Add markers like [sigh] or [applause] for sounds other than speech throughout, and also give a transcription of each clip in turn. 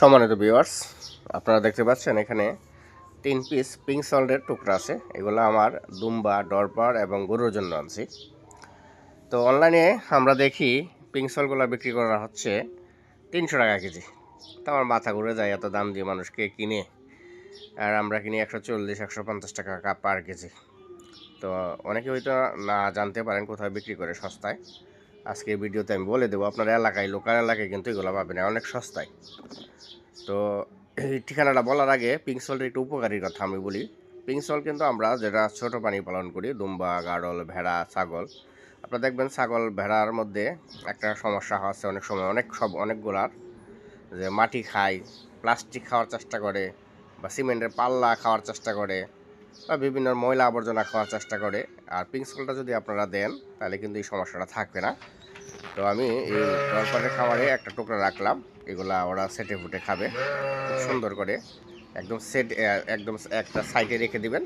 সম্মানিত ভিউয়ার্স আপনারা দেখতে পাচ্ছেন এখানে তিন পিস পিঙ্ক সল্টের টুকরা আছে। এগুলো আমার দুম্বা ডরপার এবং গরুর জন্য আনছি। তো অনলাইনে আমরা দেখি পিঙ্ক সলগুলো বিক্রি করা হচ্ছে তিনশো টাকা কেজি। তো আমার মাথা ঘুরে যায় এত দাম দিয়ে মানুষকে কিনে। আর আমরা কিনি একশো চল্লিশ, একশো পঞ্চাশ টাকা পার কেজি। তো অনেকে হয়তো না জানতে পারেন কোথায় বিক্রি করে সস্তায়। আজকে ভিডিওতে আমি বলে দেবো, আপনার এলাকায়, লোকাল এলাকায় কিন্তু এগুলো পাবেন, অনেক সস্তায়। তো এই ঠিকানাটা বলার আগে পিঙ্ক সল্টের একটু উপকারীর কথা আমি বলি। পিঙ্ক সল্ট কিন্তু আমরা যেটা ছোট প্রাণী পালন করি, দুম্বা, গাড়ল, ভেড়া, ছাগল। আপনারা দেখবেন ছাগল, ভেড়ার মধ্যে একটা সমস্যা হচ্ছে অনেক সময়, অনেক সব, অনেকগুলার। যে মাটি খায়, প্লাস্টিক খাওয়ার চেষ্টা করে বা সিমেন্টের পাল্লা খাওয়ার চেষ্টা করে। বা বিভিন্ন ময়লা আবর্জনা খাওয়ার চেষ্টা করে। আর সল্টটা যদি আপনারা দেন, তাহলে কিন্তু এই সমস্যাটা থাকবে না। তো আমি এই দরকারের খাবারে একটা টুকরা রাখলাম। এগুলা ওরা সেটে ফুটে খাবে। খুব সুন্দর করে একদম সেট একদম একটা সাইডে রেখে দিবেন,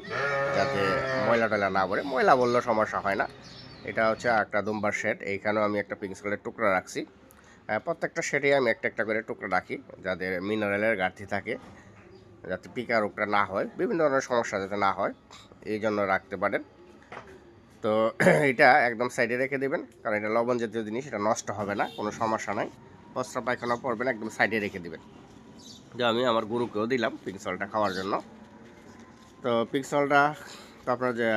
যাতে ময়লা টয়লা না পড়ে। ময়লা বললেও সমস্যা হয় না। এটা হচ্ছে একটা দুম্বার শেড এইখানেও আমি একটা পিঙ্ক সলের টুকরা রাখছি। প্রত্যেকটা শেডে আমি একটা একটা করে টুকরা রাখি যাদের মিনারেলের ঘাটতি থাকে। যাতে পিকা রোগটা না হয়, বিভিন্ন ধরনের সমস্যা যাতে না হয়, এই জন্য রাখতে পারেন। তো [clears throat] এটা একদম সাইডে রেখে দেবেন, কারণ এটা লবণ জাতীয় জিনিস, এটা নষ্ট হবে না, কোনো সমস্যা নাই। বস্ত্র পায়খানা পড়বে না একদম সাইডে রেখে দেবেন। যে আমি আমার গরুকেও দিলাম পিক্সলটা খাওয়ার জন্য। তো পিক্সলটা তো আপনার যে,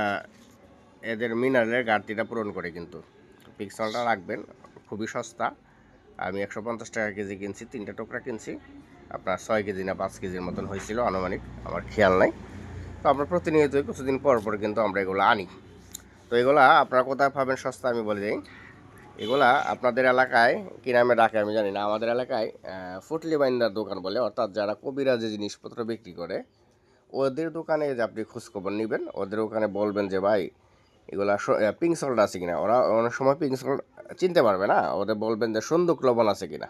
এদের মিনারেলের ঘাটতিটা পূরণ করে কিন্তু। পিক্সলটা রাখবেন, খুবই সস্তা। আমি একশো পঞ্চাশ টাকা কেজি কিনছি, তিনটে টুকরা কিনছি। আপনার ছয় কেজি না পাঁচ কেজির মতন হয়েছিল আনুমানিক, আমার খেয়াল নাই। তো আমরা প্রতিনিয়তই কিছুদিন পর পর কিন্তু আমরা এগুলো আনি। তো এগুলা আপনারা কোথায় পাবেন সস্তা আমি বলে দিই। এগুলা আপনাদের এলাকায়, কী নামে ডাকে আমি জানি না, আমাদের এলাকায় ফুটলি বাইন্দার দোকান বলে, অর্থাৎ যারা কবিরা যে জিনিসপত্র বিক্রি করে, ওদের দোকানে যে আপনি খোঁজখবর নেবেন, ওদের ওখানে বলবেন যে, ভাই, এগুলা পিঙ্ক সল্ট আছে কিনা? ওরা অনেক সময় পিঙ্ক সল্ট চিনতে পারবে না, ওদের বলবেন যে, সন্দুক লবণ আছে কিনা?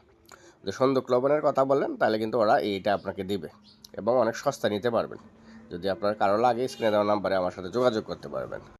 যে সন্দুক লবণের কথা বললেন, তাহলে কিন্তু ওরা এইটা আপনাকে দিবে এবং অনেক সস্তা নিতে পারবেন। যদি আপনার কারও লাগে, স্ক্রিনে দেওয়া নাম্বারে আমার সাথে যোগাযোগ করতে পারবেন।